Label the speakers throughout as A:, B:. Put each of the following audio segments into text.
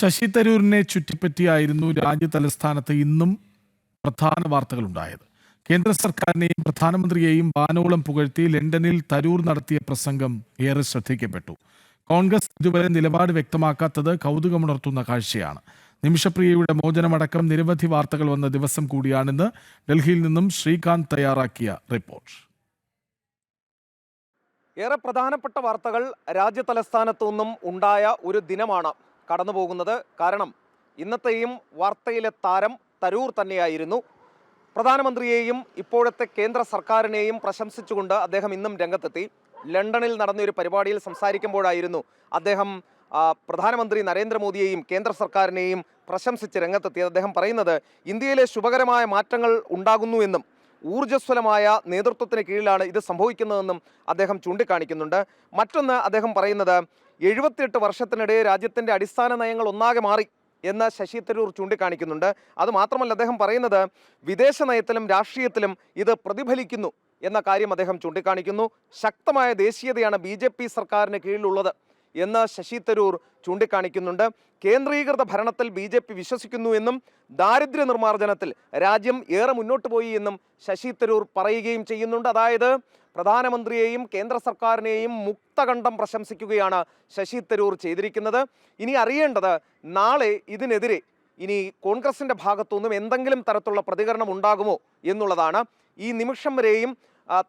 A: ശശി തരൂരിനെ ചുറ്റിപ്പറ്റിയായിരുന്നു രാജ്യ തലസ്ഥാനത്ത് ഇന്നും പ്രധാന വാർത്തകളുണ്ടായത്. കേന്ദ്ര സർക്കാരിനെയും പ്രധാനമന്ത്രിയെയും വാനോളം പുകഴ്ത്തി ലണ്ടനിൽ തരൂർ നടത്തിയ പ്രസംഗം ഏറെ ശ്രദ്ധിക്കപ്പെട്ടു. കോൺഗ്രസ് ഇതുവരെ നിലപാട് വ്യക്തമാക്കാത്തത് കൗതുകമുണർത്തുന്ന കാഴ്ചയാണ്. നിമിഷപ്രിയയുടെ മോചനമടക്കം നിരവധി വാർത്തകൾ വന്ന ദിവസം കൂടിയാണിന്ന് ഡൽഹിയിൽ നിന്നും ശ്രീകാന്ത് തയ്യാറാക്കിയ റിപ്പോർട്ട്.
B: ഏറെ പ്രധാനപ്പെട്ട വാർത്തകൾ രാജ്യ തലസ്ഥാനത്തു നിന്നും ഉണ്ടായ ഒരു ദിനമാണ്. കടന്നു പോകുന്നത് കാരണം ഇന്നത്തെയും വാർത്തയിലെ താരം തരൂർ തന്നെയായിരുന്നു. പ്രധാനമന്ത്രിയെയും ഇപ്പോഴത്തെ കേന്ദ്ര സർക്കാരിനെയും പ്രശംസിച്ചുകൊണ്ട് അദ്ദേഹം ഇന്നും രംഗത്തെത്തി. ലണ്ടനിൽ നടന്ന ഒരു പരിപാടിയിൽ സംസാരിക്കുമ്പോഴായിരുന്നു അദ്ദേഹം പ്രധാനമന്ത്രി നരേന്ദ്രമോദിയെയും കേന്ദ്ര സർക്കാരിനെയും പ്രശംസിച്ച് രംഗത്തെത്തിയത്. അദ്ദേഹം പറയുന്നത് ഇന്ത്യയിലെ ശുഭകരമായ മാറ്റങ്ങൾ ഉണ്ടാകുന്നു എന്നും ഊർജസ്വലമായ നേതൃത്വത്തിന് കീഴിലാണ് ഇത് സംഭവിക്കുന്നതെന്നും അദ്ദേഹം ചൂണ്ടിക്കാണിക്കുന്നുണ്ട്. മറ്റൊന്ന് അദ്ദേഹം പറയുന്നത് എഴുപത്തിയെട്ട് വർഷത്തിനിടെ രാജ്യത്തിന്റെ അടിസ്ഥാന നയങ്ങൾ ഒന്നാകെ മാറി എന്ന് ശശി തരൂർ ചൂണ്ടിക്കാണിക്കുന്നുണ്ട്. അത് മാത്രമല്ല അദ്ദേഹം പറയുന്നത് വിദേശ നയത്തിലും രാഷ്ട്രീയത്തിലും ഇത് പ്രതിഫലിക്കുന്നു എന്ന കാര്യം അദ്ദേഹം ചൂണ്ടിക്കാണിക്കുന്നു. ശക്തമായ ദേശീയതയാണ് ബി ജെ പി സർക്കാരിന് കീഴിലുള്ളത് എന്ന് ശശി തരൂർ ചൂണ്ടിക്കാണിക്കുന്നുണ്ട്. കേന്ദ്രീകൃത ഭരണത്തിൽ ബി ജെ പി വിശ്വസിക്കുന്നു എന്നും ദാരിദ്ര്യ നിർമ്മാർജനത്തിൽ രാജ്യം ഏറെ മുന്നോട്ട് പോയി എന്നും ശശി തരൂർ പറയുകയും ചെയ്യുന്നുണ്ട്. അതായത് പ്രധാനമന്ത്രിയെയും കേന്ദ്ര സർക്കാരിനെയും മുക്തകണ്ഠം പ്രശംസിക്കുകയാണ് ശശി തരൂർ ചെയ്തിരിക്കുന്നത്. ഇനി അറിയേണ്ടത് നാളെ ഇതിനെതിരെ ഇനി കോൺഗ്രസിന്റെ ഭാഗത്തുനിന്നും എന്തെങ്കിലും തരത്തിലുള്ള പ്രതികരണം ഉണ്ടാകുമോ എന്നുള്ളതാണ്. ഈ നിമിഷം വരെയും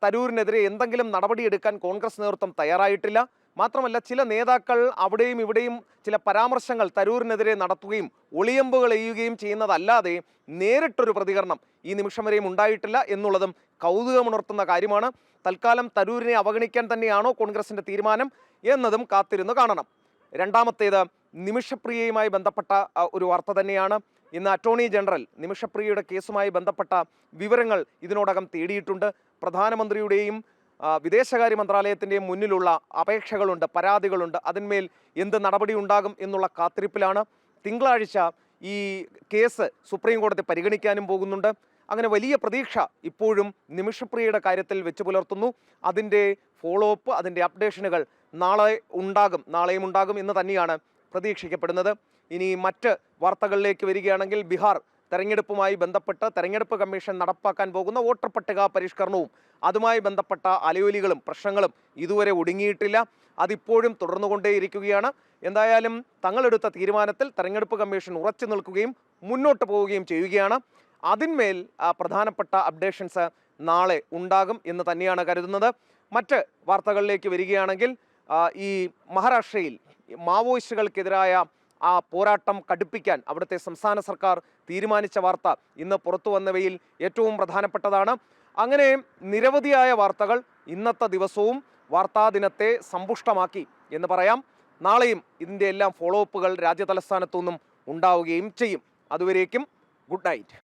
B: തരൂരിനെതിരെ എന്തെങ്കിലും നടപടിയെടുക്കാൻ കോൺഗ്രസ് നേതൃത്വം തയ്യാറായിട്ടില്ല. മാത്രമല്ല ചില നേതാക്കൾ അവിടെയും ഇവിടെയും ചില പരാമർശങ്ങൾ തരൂരിനെതിരെ നടത്തുകയും ഒളിയമ്പുകൾ എയ്യുകയും ചെയ്യുന്നതല്ലാതെ നേരിട്ടൊരു പ്രതികരണം ഈ നിമിഷം വരെയും ഉണ്ടായിട്ടില്ല എന്നുള്ളതും കൗതുകമുണർത്തുന്ന കാര്യമാണ്. തൽക്കാലം തരൂരിനെ അവഗണിക്കാൻ തന്നെയാണോ കോൺഗ്രസിന്റെ തീരുമാനം എന്നതും കാത്തിരുന്ന് കാണണം. രണ്ടാമത്തേത് നിമിഷപ്രിയയുമായി ബന്ധപ്പെട്ട ഒരു വാർത്ത തന്നെയാണ്. ഇന്ന് അറ്റോർണി ജനറൽ നിമിഷപ്രിയയുടെ കേസുമായി ബന്ധപ്പെട്ട വിവരങ്ങൾ ഇതിനോടകം തേടിയിട്ടുണ്ട്. പ്രധാനമന്ത്രിയുടെയും വിദേശകാര്യ മന്ത്രാലയത്തിന്റെയും മുന്നിലുള്ള അപേക്ഷകളുണ്ട് പരാതികളുണ്ട്. അതിന്മേൽ എന്ത് നടപടി ഉണ്ടാകും എന്നുള്ള കാത്തിരിപ്പിലാണ്. തിങ്കളാഴ്ച ഈ കേസ് സുപ്രീം കോടതി പരിഗണിക്കാനും പോകുന്നുണ്ട്. അങ്ങനെ വലിയ പ്രതീക്ഷ ഇപ്പോഴും നിമിഷപ്രിയയുടെ കാര്യത്തിൽ വെച്ച് പുലർത്തുന്നു. അതിന്റെ ഫോളോ അപ്പ് അതിന്റെ അപ്ഡേഷനുകൾ നാളെ ഉണ്ടാകും നാളെയും ഉണ്ടാകും എന്ന് തന്നെയാണ് പ്രതീക്ഷിക്കപ്പെടുന്നത്. ഇനി മറ്റ് വാർത്തകളിലേക്ക് വരികയാണെങ്കിൽ ബീഹാർ തെരഞ്ഞെടുപ്പുമായി ബന്ധപ്പെട്ട് തെരഞ്ഞെടുപ്പ് കമ്മീഷൻ നടപ്പാക്കാൻ പോകുന്ന വോട്ടർ പട്ടിക പരിഷ്കരണവും അതുമായി ബന്ധപ്പെട്ട അലയൊലികളും പ്രശ്നങ്ങളും ഇതുവരെ ഒടുങ്ങിയിട്ടില്ല. അതിപ്പോഴും തുടർന്നുകൊണ്ടേയിരിക്കുകയാണ്. എന്തായാലും തങ്ങളെടുത്ത തീരുമാനത്തിൽ തെരഞ്ഞെടുപ്പ് കമ്മീഷൻ ഉറച്ചു നിൽക്കുകയും മുന്നോട്ട് പോവുകയും ചെയ്യുകയാണ്. അതിന്മേൽ പ്രധാനപ്പെട്ട അപ്ഡേഷൻസ് നാളെ ഉണ്ടാകും എന്ന് തന്നെയാണ് കരുതുന്നത്. മറ്റ് വാർത്തകളിലേക്ക് വരികയാണെങ്കിൽ ഈ മഹാരാഷ്ട്രയിൽ മാവോയിസ്റ്റുകൾക്കെതിരായ ആ പോരാട്ടം കടുപ്പിക്കാൻ അവിടുത്തെ സംസ്ഥാന സർക്കാർ തീരുമാനിച്ച വാർത്ത ഇന്ന് പുറത്തു വന്നവയിൽ ഏറ്റവും പ്രധാനപ്പെട്ടതാണ്. അങ്ങനെ നിരവധിയായ വാർത്തകൾ ഇന്നത്തെ ദിവസവും വാർത്താ ദിനത്തെ സമ്പുഷ്ടമാക്കി എന്ന് പറയാം. നാളെയും ഇതിന്റെ എല്ലാം ഫോളോ അപ്പുകൾ രാജ്യതലസ്ഥാനത്തു നിന്നും ഉണ്ടാവുകയും ചെയ്യും. അതുവരേക്കും ഗുഡ് നൈറ്റ്.